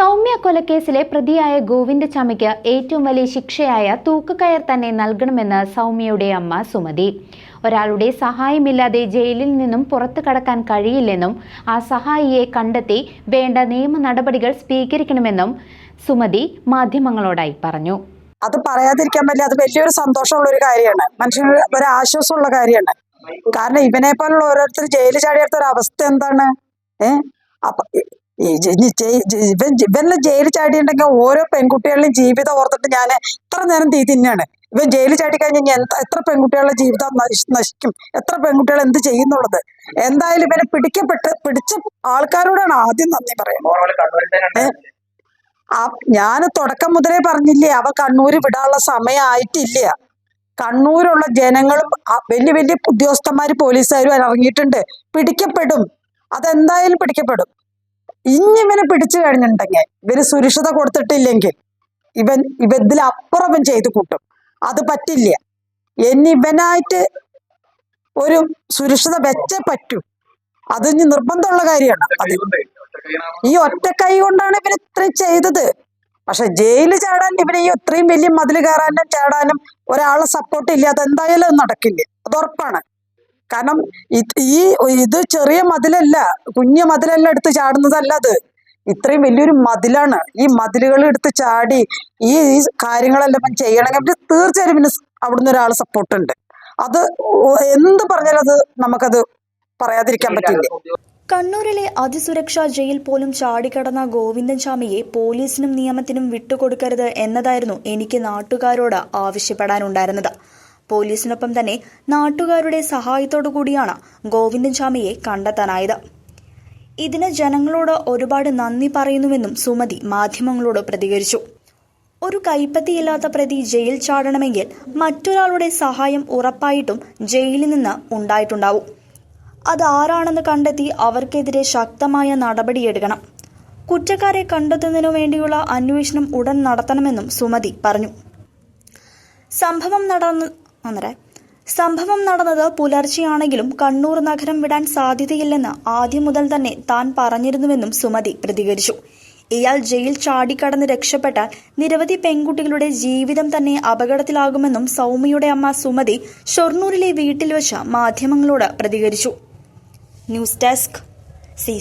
Soumya കൊലക്കേസിലെ പ്രതിയായ ഗോവിന്ദചാമിക്ക് ഏറ്റവും വലിയ ശിക്ഷയായ തൂക്കുകയർ തന്നെ നൽകണമെന്ന് സൗമ്യയുടെ അമ്മ സുമതി. ഒരാളുടെ സഹായമില്ലാതെ ജയിലിൽ നിന്നും പുറത്തു കടക്കാൻ കഴിയില്ലെന്നും ആ സഹായിയെ കണ്ടെത്തി വേണ്ട നിയമ നടപടികൾ സ്വീകരിക്കണമെന്നും സുമതി മാധ്യമങ്ങളോടായി പറഞ്ഞു. അത് പറയാതിരിക്കാൻ പറ്റില്ല. അത് വലിയൊരു സന്തോഷമുള്ള ഒരു കാര്യമാണ്. മനുഷ്യന് ഒരു ആശ്വാസമുള്ള കാര്യമാണ്. കാരണം ഇവനെ പോലുള്ള ഓരോരുത്തർ ജയിലിൽ ചാടിയെടുത്ത ഒരു അവസ്ഥ എന്താണ്? ഏഹ് അപ്പൊ ഇവൻ ഇവനെ ജയിലിൽ ചാടിയിട്ടുണ്ടെങ്കിൽ ഓരോ പെൺകുട്ടികളുടെയും ജീവിതം ഓർത്തിട്ട് ഞാൻ എത്ര നേരം തീ തിന്നാണ്. ഇവൻ ജയിലിൽ ചാടി കഴിഞ്ഞാൽ എന്താ എത്ര പെൺകുട്ടികളുടെ ജീവിതം നശി- നശിക്കും? എത്ര പെൺകുട്ടികൾ എന്ത് ചെയ്യുന്നുള്ളത്? എന്തായാലും ഇവനെ പിടിക്കപ്പെട്ട് പിടിച്ച ആൾക്കാരോടാണ് ആദ്യം നന്ദി പറയുന്നത്. ആ ഞാൻ തുടക്കം മുതലേ പറഞ്ഞില്ലേ അവ കണ്ണൂര് വിടാനുള്ള സമയമായിട്ടില്ല കണ്ണൂരുള്ള ജനങ്ങളും വലിയ വലിയ ഉദ്യോഗസ്ഥന്മാര് പോലീസുകാരും ഇറങ്ങിയിട്ടുണ്ട് പിടിക്കപ്പെടും. അതെന്തായാലും പിടിക്കപ്പെടും. ഇനി ഇവനെ പിടിച്ചു കഴിഞ്ഞിട്ടുണ്ടെങ്കിൽ ഇവന് സുരക്ഷിത കൊടുത്തിട്ടില്ലെങ്കിൽ ഇവൻ ഇവ ഇതിലപ്പുറം ഇവൻ ചെയ്ത് കൂട്ടും. അത് പറ്റില്ല. എന്നിവനായിട്ട് ഒരു സുരക്ഷിത വെച്ചേ പറ്റൂ. അത് ഇനി നിർബന്ധമുള്ള കാര്യമാണ്. അത് ഈ ഒറ്റ കൈ കൊണ്ടാണ് ഇവർ ഇത്രയും ചെയ്തത്. പക്ഷെ ജയിലിൽ ചാടാൻ ഇവന് ഈ ഇത്രയും വലിയ മതിൽ കയറാനും ചാടാനും ഒരാളെ സപ്പോർട്ട് ഇല്ല അതെന്തായാലും അത് നടക്കില്ല. അത് ഉറപ്പാണ്. കാരണം ഇത് ഈ ഇത് ചെറിയ മതിലല്ല കുഞ്ഞ മതിലല്ല എടുത്ത് ചാടുന്നതല്ല അത്. ഇത്രയും വലിയൊരു മതിലാണ്. ഈ മതിലുകൾ എടുത്ത് ചാടി ഈ കാര്യങ്ങളെല്ലാം ചെയ്യണമെങ്കിൽ ഇവർ തീർച്ചയായും പിന്നെ അവിടുന്ന് ഒരാൾ സപ്പോർട്ട് ഉണ്ട്. അത് എന്ത് പറഞ്ഞാലും അത് നമുക്കത് പറയാതിരിക്കാൻ പറ്റില്ല. കണ്ണൂരിലെ അതിസുരക്ഷാ ജയിൽ പോലും ചാടിക്കടന്ന ഗോവിന്ദൻ ചാമിയെ പോലീസിനും നിയമത്തിനും വിട്ടുകൊടുക്കരുത് എന്നതായിരുന്നു എനിക്ക് നാട്ടുകാരോട് ആവശ്യപ്പെടാനുണ്ടായിരുന്നത്. പോലീസിനൊപ്പം തന്നെ നാട്ടുകാരുടെ സഹായത്തോടു കൂടിയാണ് ഗോവിന്ദൻ ജാമിയെ കണ്ടെത്താനായത്. ഇതിന് ജനങ്ങളോട് ഒരുപാട് നന്ദി പറയുന്നുവെന്നും സുമതി മാധ്യമങ്ങളോട് പ്രതികരിച്ചു. ഒരു കൈപ്പത്തിയില്ലാത്ത പ്രതി ജയിൽ ചാടണമെങ്കിൽ മറ്റൊരാളുടെ സഹായം ഉറപ്പായിട്ടും ജയിലിൽ നിന്ന് ഉണ്ടായിട്ടുണ്ടാവും. അതാരാണെന്ന് കണ്ടെത്തി അവർക്കെതിരെ ശക്തമായ നടപടിയെടുക്കണം കുറ്റക്കാരെ കണ്ടെത്തുന്നതിനു വേണ്ടിയുള്ള അന്വേഷണം ഉടൻ നടത്തണമെന്നും സുമതി പറഞ്ഞു. സംഭവം നടന്നു അന്നേരം സംഭവം നടന്നത് പുലർച്ചെയാണെങ്കിലും കണ്ണൂർ നഗരം വിടാൻ സാധ്യതയില്ലെന്ന് ആദ്യം മുതൽ തന്നെ താൻ പറഞ്ഞിരുന്നുവെന്നും സുമതി പ്രതികരിച്ചു. ഇയാൾ ജയിൽ ചാടിക്കടന്ന് രക്ഷപ്പെട്ടാൽ നിരവധി പെൺകുട്ടികളുടെ ജീവിതം തന്നെ അപകടത്തിലാകുമെന്നും സൗമ്യയുടെ അമ്മ സുമതി ഷൊർണൂരിലെ വീട്ടിൽ വെച്ച് മാധ്യമങ്ങളോട് പ്രതികരിച്ചു. News desk C